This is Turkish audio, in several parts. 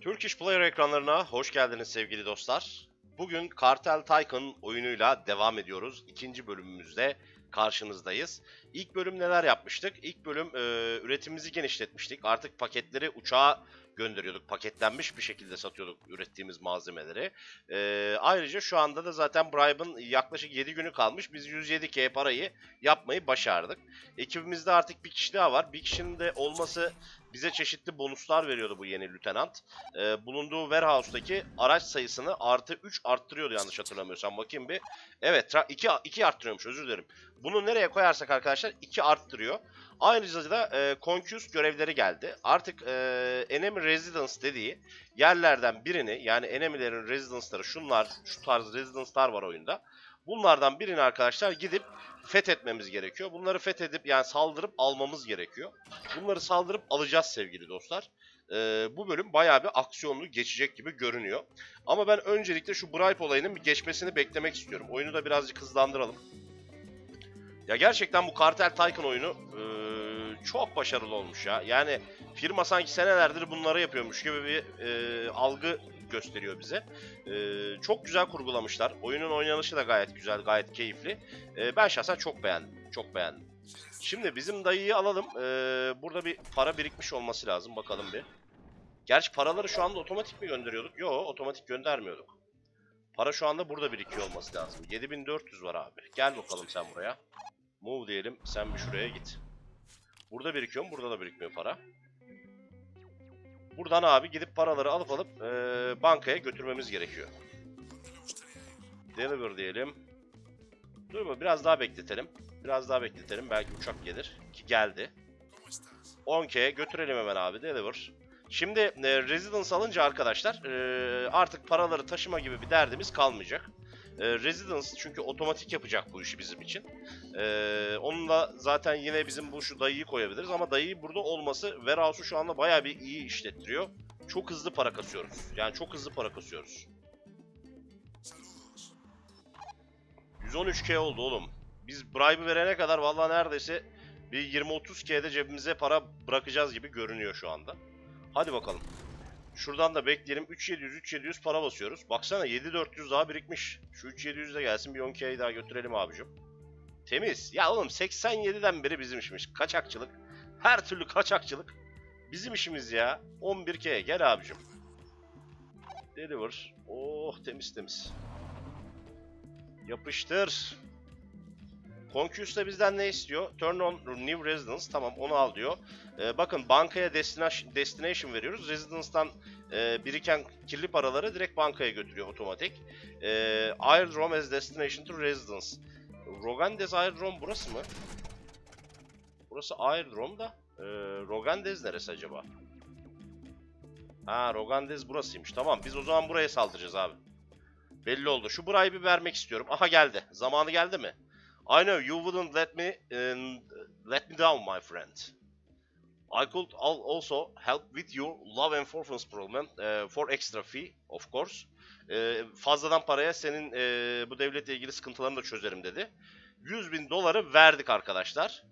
Turkish Player ekranlarına hoş geldiniz sevgili dostlar. Bugün Cartel Tycoon oyunuyla devam ediyoruz. İkinci bölümümüzde karşınızdayız. İlk bölüm neler yapmıştık? İlk bölüm e, üretimimizi genişletmiştik. Artık paketleri uçağa gönderiyorduk. Paketlenmiş bir şekilde satıyorduk ürettiğimiz malzemeleri. E, ayrıca şu anda da zaten Bribe'ın yaklaşık 7 günü kalmış. Biz 107k parayı yapmayı başardık. Ekibimizde artık bir kişi daha var. Bir kişinin de olması bize çeşitli bonuslar veriyordu bu yeni lütenant. Ee, bulunduğu warehouse'daki araç sayısını artı 3 arttırıyordu yanlış hatırlamıyorsam. Bakayım bir. Evet 2, 2 arttırıyormuş özür dilerim. Bunu nereye koyarsak arkadaşlar 2 arttırıyor. Ayrıca da e, Conquest görevleri geldi. Artık e, Enemy Residence dediği yerlerden birini yani enemilerin residence'ları şunlar şu tarz residence'lar var oyunda. Bunlardan birini arkadaşlar gidip fethetmemiz gerekiyor. Bunları fethedip yani saldırıp almamız gerekiyor. Bunları saldırıp alacağız sevgili dostlar. Ee, bu bölüm bayağı bir aksiyonlu geçecek gibi görünüyor. Ama ben öncelikle şu bribe olayının bir geçmesini beklemek istiyorum. Oyunu da birazcık hızlandıralım. Ya gerçekten bu Cartel Tycoon oyunu eee, çok başarılı olmuş ya. Yani firma sanki senelerdir bunları yapıyormuş gibi bir eee, algı gösteriyor bize. Eee, çok güzel kurgulamışlar. Oyunun oynanışı da gayet güzel, gayet keyifli. Eee, ben şahsen çok beğendim. Çok beğendim. Şimdi bizim dayıyı alalım. Eee, burada bir para birikmiş olması lazım. Bakalım bir. Gerçi paraları şu anda otomatik mi gönderiyorduk? Yok, otomatik göndermiyorduk. Para şu anda burada birikiyor olması lazım. 7400 var abi. Gel bakalım sen buraya. Move diyelim. Sen bir şuraya git. Burada birikiyor mu? Burada da birikmiyor para. Buradan abi gidip paraları alıp alıp eee, bankaya götürmemiz gerekiyor. Deliver diyelim. Dur mu? Biraz daha bekletelim. Biraz daha bekletelim. Belki uçak gelir. Ki geldi. 10K götürelim hemen abi. Deliver. Şimdi e, Residence alınca arkadaşlar e, artık paraları taşıma gibi bir derdimiz kalmayacak. E, Residence çünkü otomatik yapacak bu işi bizim için. E, onunla zaten yine bizim bu şu dayıyı koyabiliriz ama dayı burada olması Warehouse'u şu anda bayağı bir iyi işlettiriyor. Çok hızlı para kasıyoruz. Yani çok hızlı para kasıyoruz. 113k oldu oğlum. Biz bribe'ı verene kadar vallahi neredeyse bir 20-30k'de cebimize para bırakacağız gibi görünüyor şu anda. Hadi bakalım. Şuradan da bekleyelim. 3700 3700 para basıyoruz. Baksana 7400 daha birikmiş. Şu 3700 de gelsin bir 10k'yi daha götürelim abicim. Temiz. Ya oğlum 87'den beri bizim işimiz. Kaçakçılık. Her türlü kaçakçılık. Bizim işimiz ya. 11k gel abicim. Deliver. Oh temiz temiz. Yapıştır. Conquest da bizden ne istiyor? Turn on new residence. Tamam onu al diyor. Ee, bakın bankaya destination, destination veriyoruz. Residence'dan e, biriken kirli paraları direkt bankaya götürüyor otomatik. Ee, Airdrome as destination to residence. Rogandes Airdrome burası mı? Burası Airdrome da. Ee, Rogandes neresi acaba? Ha Rogandes burasıymış. Tamam biz o zaman buraya saldıracağız abi. Belli oldu. Şu burayı bir vermek istiyorum. Aha geldi. Zamanı geldi mi? I know you wouldn't let me uh, let me down my friend. I could al- also help with your law enforcement program uh, for extra fee, of course. Uh, fazladan paraya senin uh, bu devletle ilgili sıkıntılarını da çözerim dedi. 100 bin doları verdik arkadaşlar.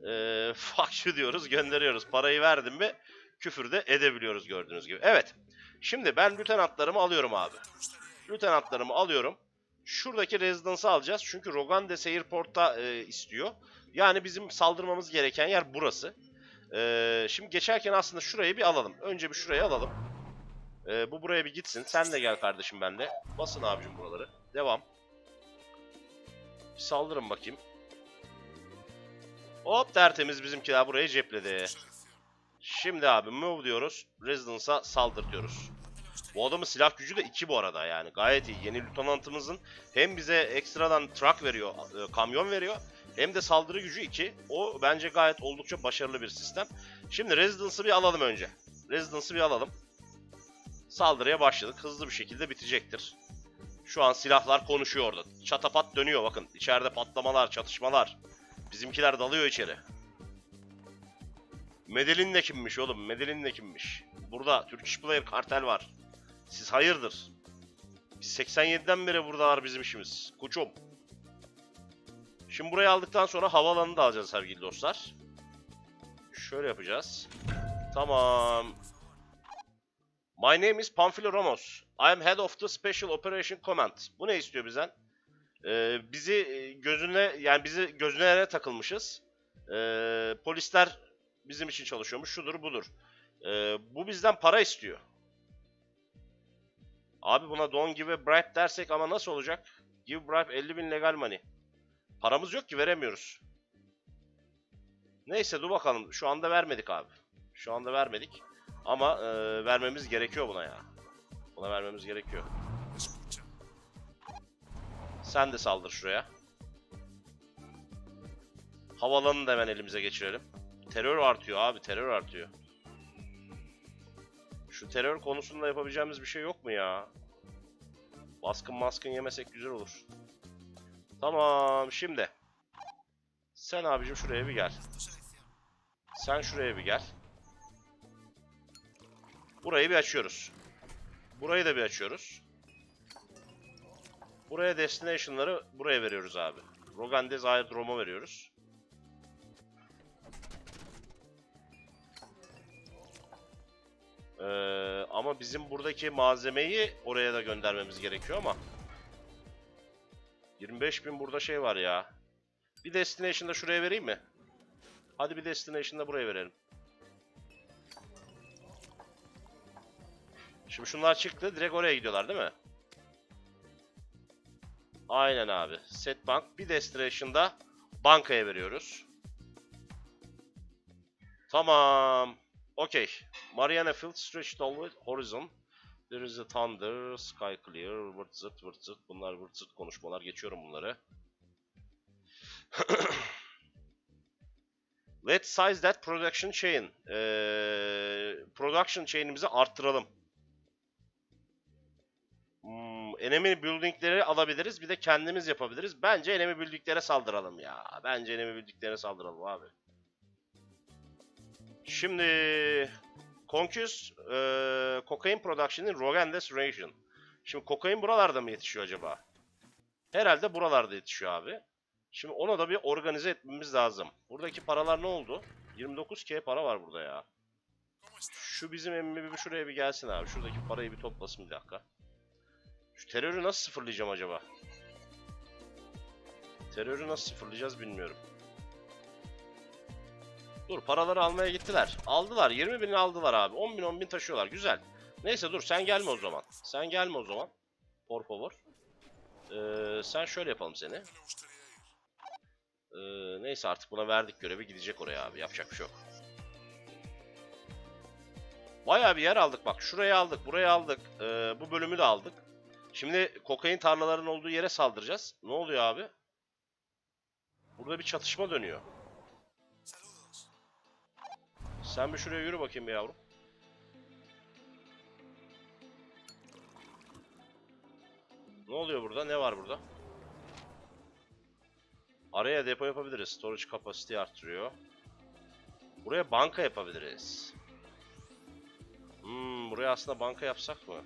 Uh, fuck you diyoruz, gönderiyoruz. Parayı verdim mi küfür de edebiliyoruz gördüğünüz gibi. Evet, şimdi ben lütenatlarımı alıyorum abi. Lütenatlarımı alıyorum. Şuradaki residence'ı alacağız. Çünkü Rogandes Airport'ta e, istiyor. Yani bizim saldırmamız gereken yer burası. Ee, şimdi geçerken aslında şurayı bir alalım. Önce bir şurayı alalım. Ee, bu buraya bir gitsin. Sen de gel kardeşim benle. Basın abicim buraları. Devam. Bir saldırın bakayım. Hop tertemiz bizimkiler burayı cepledi. Şimdi abi move diyoruz. Residence'a saldır diyoruz. Bu adamın silah gücü de 2 bu arada yani. Gayet iyi. Yeni lieutenantımızın hem bize ekstradan truck veriyor, e, kamyon veriyor. Hem de saldırı gücü 2. O bence gayet oldukça başarılı bir sistem. Şimdi Residence'ı bir alalım önce. Residence'ı bir alalım. Saldırıya başladık. Hızlı bir şekilde bitecektir. Şu an silahlar konuşuyor orada. Çatapat dönüyor bakın. İçeride patlamalar, çatışmalar. Bizimkiler dalıyor içeri. Medellin de kimmiş oğlum? Medellin de kimmiş? Burada Turkish Player kartel var. Siz hayırdır? Biz 87'den beri buradalar bizim işimiz. Koçum. Şimdi burayı aldıktan sonra havaalanını da alacağız sevgili dostlar. Şöyle yapacağız. Tamam. My name is Panfilo Ramos. I am head of the Special Operation Command. Bu ne istiyor bizden? Ee, bizi e, gözüne yani bizi gözüne takılmışız. Ee, polisler bizim için çalışıyormuş. Şudur budur. Ee, bu bizden para istiyor. Abi buna don't give a bribe dersek ama nasıl olacak? Give bribe 50 bin legal money. Paramız yok ki veremiyoruz. Neyse dur bakalım. Şu anda vermedik abi. Şu anda vermedik. Ama e, vermemiz gerekiyor buna ya. Buna vermemiz gerekiyor. Sen de saldır şuraya. Havalanını da hemen elimize geçirelim. Terör artıyor abi, terör artıyor. Şu terör konusunda yapabileceğimiz bir şey yok mu ya? Baskın maskın yemesek güzel olur. Tamam, şimdi. Sen abicim şuraya bir gel. Sen şuraya bir gel. Burayı bir açıyoruz. Burayı da bir açıyoruz. Buraya destination'ları buraya veriyoruz abi. Rogandez Aerodrome'a veriyoruz. Ee, ama bizim buradaki malzemeyi oraya da göndermemiz gerekiyor ama 25.000 burada şey var ya. Bir destination'da şuraya vereyim mi? Hadi bir destination'da buraya verelim. Şimdi şunlar çıktı. Direkt oraya gidiyorlar değil mi? Aynen abi. Set bank. Bir destination'da bankaya veriyoruz. Tamam. Okey. Mariana Field stretched over horizon. There is a thunder, sky clear, vırt zırt vırt zırt. Bunlar vırt zırt konuşmalar. Geçiyorum bunları. Let's size that production chain. Ee, production chain'imizi arttıralım. Hmm, enemy building'leri alabiliriz. Bir de kendimiz yapabiliriz. Bence enemy building'lere saldıralım ya. Bence enemy building'lere saldıralım abi. Şimdi Conquest e, Cocaine Production in Rogandes Region. Şimdi kokain buralarda mı yetişiyor acaba? Herhalde buralarda yetişiyor abi. Şimdi ona da bir organize etmemiz lazım. Buradaki paralar ne oldu? 29k para var burada ya. Şu bizim emmi bir şuraya bir gelsin abi. Şuradaki parayı bir toplasın bir dakika. Şu terörü nasıl sıfırlayacağım acaba? Terörü nasıl sıfırlayacağız bilmiyorum. Dur paraları almaya gittiler. Aldılar. 20 bin aldılar abi. 10 bin 10 bin taşıyorlar. Güzel. Neyse dur sen gelme o zaman. Sen gelme o zaman. Por favor. Ee, sen şöyle yapalım seni. Ee, neyse artık buna verdik görevi gidecek oraya abi. Yapacak bir şey yok. Bayağı bir yer aldık bak. Şurayı aldık, burayı aldık. Ee, bu bölümü de aldık. Şimdi kokain tarlalarının olduğu yere saldıracağız. Ne oluyor abi? Burada bir çatışma dönüyor. Sen bir şuraya yürü bakayım bir yavrum. Ne oluyor burada? Ne var burada? Araya depo yapabiliriz. Storage capacity arttırıyor. Buraya banka yapabiliriz. Hmm, buraya aslında banka yapsak mı?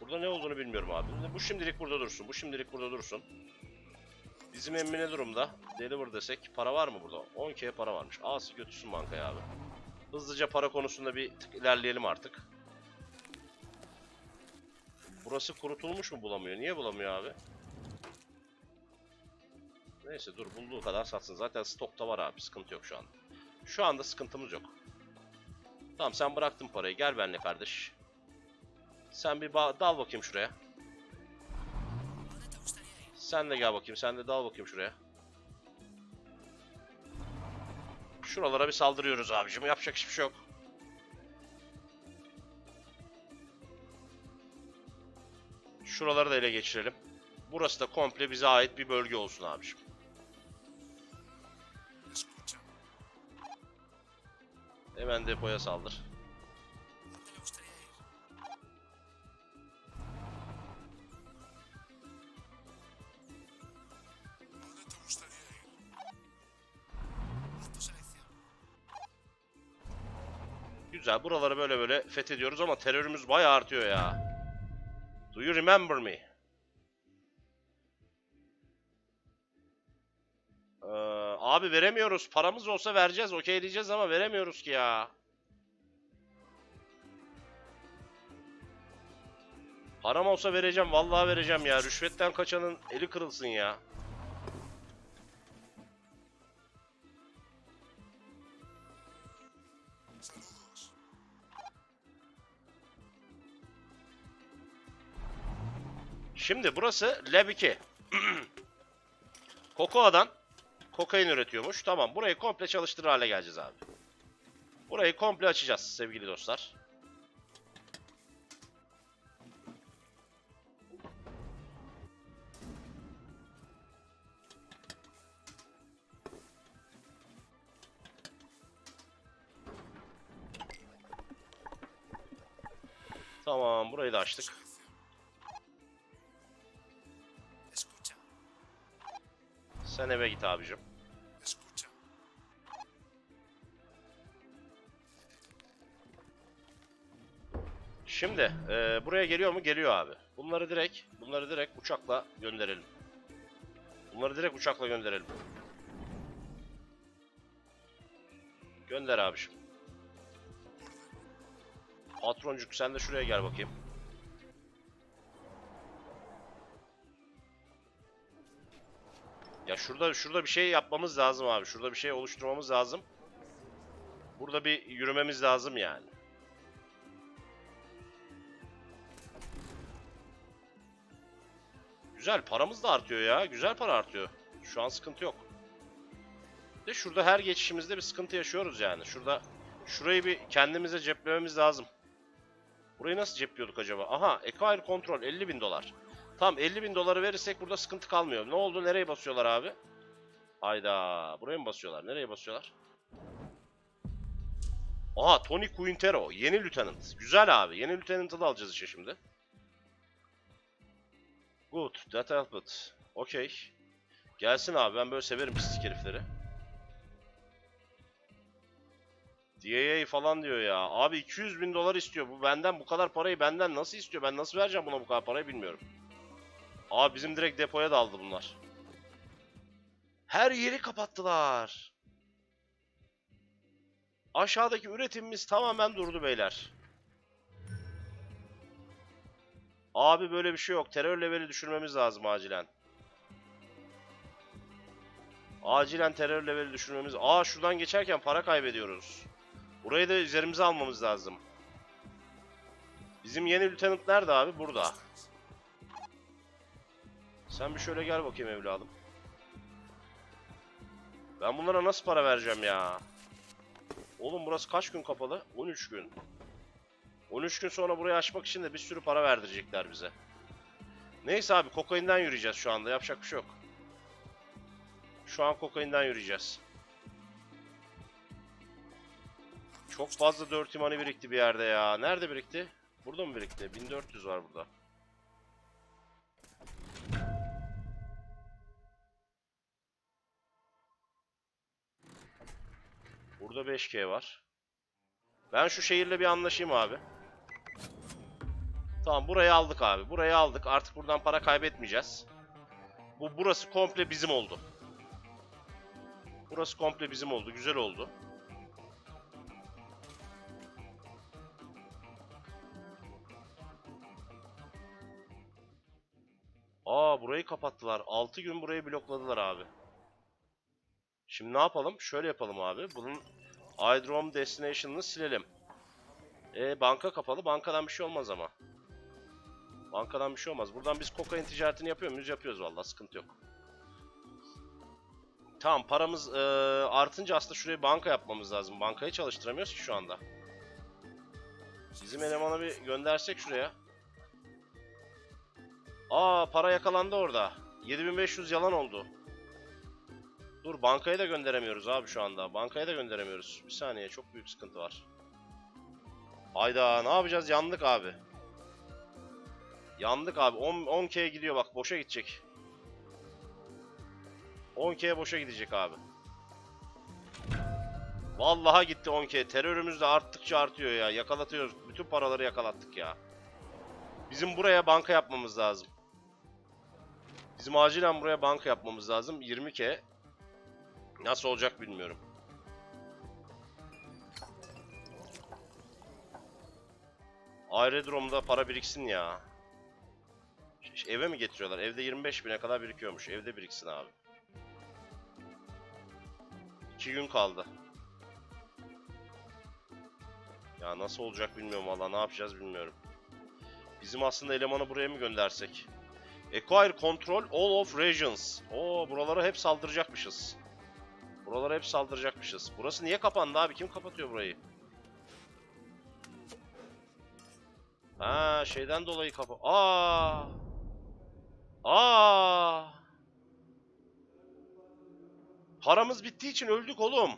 Burada ne olduğunu bilmiyorum abi. Bu şimdilik burada dursun. Bu şimdilik burada dursun. Bizim emmi ne durumda? Deliver desek para var mı burada? 10k para varmış. Alsın götürsün bankaya abi. Hızlıca para konusunda bir tık ilerleyelim artık. Burası kurutulmuş mu bulamıyor? Niye bulamıyor abi? Neyse dur bulduğu kadar satsın. Zaten stokta var abi. Sıkıntı yok şu anda. Şu anda sıkıntımız yok. Tamam sen bıraktın parayı. Gel benimle kardeş. Sen bir dal bakayım şuraya. Sen de gel bakayım. Sen de dal bakayım şuraya. Şuralara bir saldırıyoruz abicim. Yapacak hiçbir şey yok. Şuraları da ele geçirelim. Burası da komple bize ait bir bölge olsun abicim. Hemen depoya saldır. Güzel. Buraları böyle böyle fethediyoruz ama terörümüz bayağı artıyor ya. Do you remember me? Ee, abi veremiyoruz. Paramız olsa vereceğiz. Okey diyeceğiz ama veremiyoruz ki ya. Param olsa vereceğim. Vallahi vereceğim ya. Rüşvetten kaçanın eli kırılsın ya. Şimdi burası Lab 2. Kokoa'dan kokain üretiyormuş. Tamam burayı komple çalıştırır hale geleceğiz abi. Burayı komple açacağız sevgili dostlar. Tamam burayı da açtık. Sen eve git abicim. Şimdi e, buraya geliyor mu? Geliyor abi. Bunları direkt, bunları direkt uçakla gönderelim. Bunları direkt uçakla gönderelim. Gönder abiciğim. Patroncuk sen de şuraya gel bakayım. Ya şurada şurada bir şey yapmamız lazım abi. Şurada bir şey oluşturmamız lazım. Burada bir yürümemiz lazım yani. Güzel paramız da artıyor ya. Güzel para artıyor. Şu an sıkıntı yok. De şurada her geçişimizde bir sıkıntı yaşıyoruz yani. Şurada şurayı bir kendimize ceplememiz lazım. Burayı nasıl cepliyorduk acaba? Aha, Acquire Control 50 bin dolar. Tamam 50 bin doları verirsek burada sıkıntı kalmıyor. Ne oldu? Nereye basıyorlar abi? Hayda. Buraya mı basıyorlar? Nereye basıyorlar? Aha Tony Quintero. Yeni Lieutenant. Güzel abi. Yeni Lieutenant'ı da alacağız işe şimdi. Good. That helped. Okey. Gelsin abi. Ben böyle severim pislik herifleri. DAA falan diyor ya. Abi 200 bin dolar istiyor. Bu benden bu kadar parayı benden nasıl istiyor? Ben nasıl vereceğim buna bu kadar parayı bilmiyorum. Abi bizim direkt depoya daldı bunlar. Her yeri kapattılar. Aşağıdaki üretimimiz tamamen durdu beyler. Abi böyle bir şey yok. Terör leveli düşürmemiz lazım acilen. Acilen terör leveli düşürmemiz... Aa şuradan geçerken para kaybediyoruz. Burayı da üzerimize almamız lazım. Bizim yeni lieutenant nerede abi? Burada. Sen bir şöyle gel bakayım evladım. Ben bunlara nasıl para vereceğim ya? Oğlum burası kaç gün kapalı? 13 gün. 13 gün sonra burayı açmak için de bir sürü para verdirecekler bize. Neyse abi kokainden yürüyeceğiz şu anda. Yapacak bir şey yok. Şu an kokainden yürüyeceğiz. Çok fazla dirty money birikti bir yerde ya. Nerede birikti? Burada mı birikti? 1400 var burada. Burada 5K var. Ben şu şehirle bir anlaşayım abi. Tamam burayı aldık abi. Burayı aldık. Artık buradan para kaybetmeyeceğiz. Bu burası komple bizim oldu. Burası komple bizim oldu. Güzel oldu. Aa burayı kapattılar. 6 gün burayı blokladılar abi. Şimdi ne yapalım? Şöyle yapalım abi. Bunun iDrom Destination'ını silelim. E banka kapalı. Bankadan bir şey olmaz ama. Bankadan bir şey olmaz. Buradan biz kokain ticaretini yapıyor muyuz? Yapıyoruz vallahi sıkıntı yok. Tamam paramız e, artınca aslında şuraya banka yapmamız lazım. Bankayı çalıştıramıyoruz ki şu anda. Bizim elemana bir göndersek şuraya. Aa para yakalandı orada. 7500 yalan oldu. Dur bankaya da gönderemiyoruz abi şu anda. Bankaya da gönderemiyoruz. Bir saniye çok büyük sıkıntı var. Hayda ne yapacağız? Yandık abi. Yandık abi. 10 10K'ye gidiyor bak boşa gidecek. 10K boşa gidecek abi. Vallahi gitti 10K. Terörümüz de arttıkça artıyor ya. Yakalatıyoruz. Bütün paraları yakalattık ya. Bizim buraya banka yapmamız lazım. Bizim acilen buraya banka yapmamız lazım. 20K. Nasıl olacak bilmiyorum. Aerodromda para biriksin ya. Eve mi getiriyorlar? Evde 25 bine kadar birikiyormuş. Evde biriksin abi. 2 gün kaldı. Ya nasıl olacak bilmiyorum valla ne yapacağız bilmiyorum. Bizim aslında elemanı buraya mı göndersek? Acquire control all of regions. Oo buralara hep saldıracakmışız. Buralara hep saldıracakmışız. Burası niye kapandı abi? Kim kapatıyor burayı? Ha şeyden dolayı kapa... Aa! Aa! Paramız bittiği için öldük oğlum.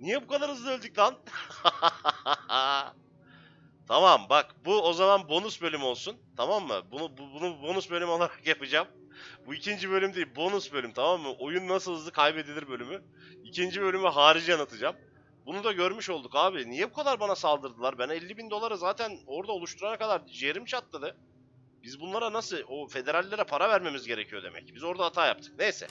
Niye bu kadar hızlı öldük lan? tamam bak bu o zaman bonus bölüm olsun. Tamam mı? Bunu bu- bunu bonus bölüm olarak yapacağım. Bu ikinci bölüm değil, bonus bölüm tamam mı? Oyun nasıl hızlı kaybedilir bölümü. İkinci bölümü harici anlatacağım. Bunu da görmüş olduk abi. Niye bu kadar bana saldırdılar? Ben 50 bin doları zaten orada oluşturana kadar ciğerim çatladı. Biz bunlara nasıl, o federallere para vermemiz gerekiyor demek. Biz orada hata yaptık. Neyse.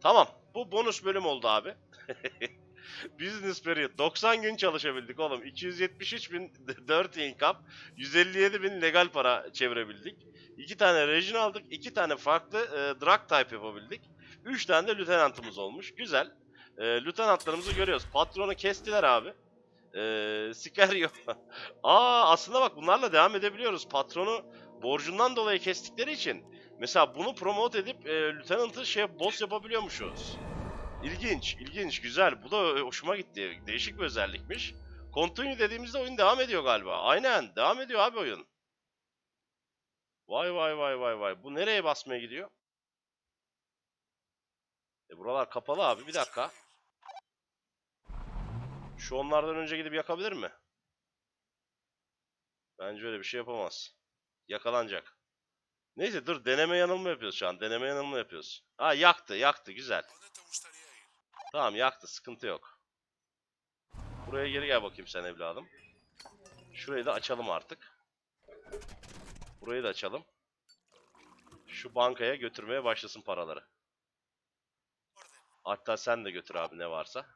Tamam. Bu bonus bölüm oldu abi. Business period. 90 gün çalışabildik oğlum. 273 bin dirt income. 157 bin legal para çevirebildik. 2 tane region aldık. 2 tane farklı e, drug type yapabildik. 3 tane de lieutenantımız olmuş. Güzel. E, lieutenantlarımızı görüyoruz. Patronu kestiler abi. E, Sicario. Aa aslında bak bunlarla devam edebiliyoruz. Patronu borcundan dolayı kestikleri için. Mesela bunu promote edip e, lieutenant'ı şey boss yapabiliyormuşuz. İlginç, ilginç, güzel. Bu da hoşuma gitti. Değişik bir özellikmiş. Continue dediğimizde oyun devam ediyor galiba. Aynen, devam ediyor abi oyun. Vay vay vay vay vay. Bu nereye basmaya gidiyor? E buralar kapalı abi. Bir dakika. Şu onlardan önce gidip yakabilir mi? Bence öyle bir şey yapamaz. Yakalanacak. Neyse dur deneme yanılma yapıyoruz şu an. Deneme yanılma yapıyoruz. Ha yaktı yaktı güzel. Tamam yaktı sıkıntı yok. Buraya geri gel bakayım sen evladım. Şurayı da açalım artık. Burayı da açalım. Şu bankaya götürmeye başlasın paraları. Hatta sen de götür abi ne varsa.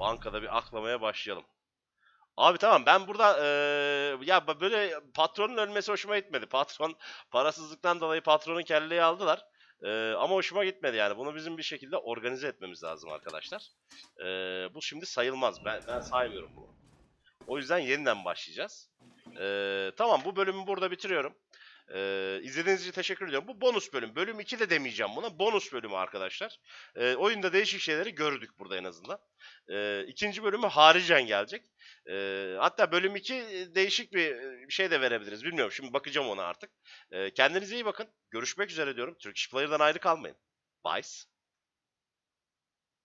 Bankada bir aklamaya başlayalım. Abi tamam ben burada eee, ya böyle patronun ölmesi hoşuma gitmedi. Patron parasızlıktan dolayı patronun kelleyi aldılar. Eee, ama hoşuma gitmedi yani. Bunu bizim bir şekilde organize etmemiz lazım arkadaşlar. Eee, bu şimdi sayılmaz. Ben, ben saymıyorum bunu. O yüzden yeniden başlayacağız. Eee, tamam bu bölümü burada bitiriyorum. Ee, izlediğiniz için teşekkür ediyorum. Bu bonus bölüm. Bölüm 2 de demeyeceğim buna. Bonus bölümü arkadaşlar. Ee, oyunda değişik şeyleri gördük burada en azından. Ee, ikinci bölümü haricen gelecek. Ee, hatta bölüm 2 değişik bir bir şey de verebiliriz. Bilmiyorum. Şimdi bakacağım ona artık. Ee, kendinize iyi bakın. Görüşmek üzere diyorum. Turkish Player'dan ayrı kalmayın. Bye.